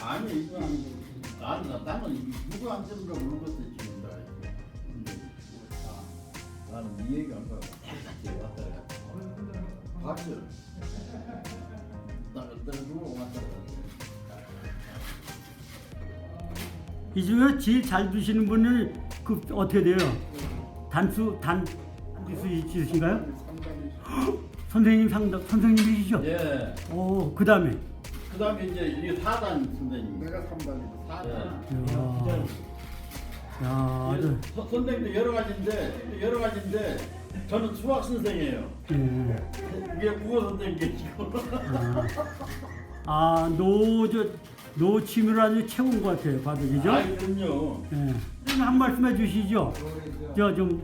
아니, 나 나는 누구 안 쓰는가 모르겠어 지금 나. 아, 나는 이 얘기 안 가고 같이 왔다 갔다. 봤죠? 나 그때 누구 왔다. 이 중에 제일 잘 두시는 분은 그 어떻게 돼요? 단수 단 단수 있으신가요? 선생님 상담 선생님이시죠? 예. 오 그다음에 그다음에 이제 이게 사단 선생님. 내가 3단이고 사단. 야, 야, 아주 서- 선생님도 여러 가지인데 여러 가지인데 저는 수학 선생이에요. 예. 이게 국어 선생님 계시고. 아, 노저 노침을 아주 채운 것 같아요, 봐도 그죠? 아, 그럼요. 예. 한 말씀 해 주시죠. 저 좀,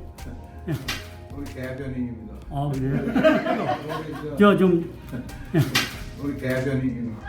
우리 대변인입니다. 아 그래요? 우리 저, 저 좀, 우리 대변인입니다.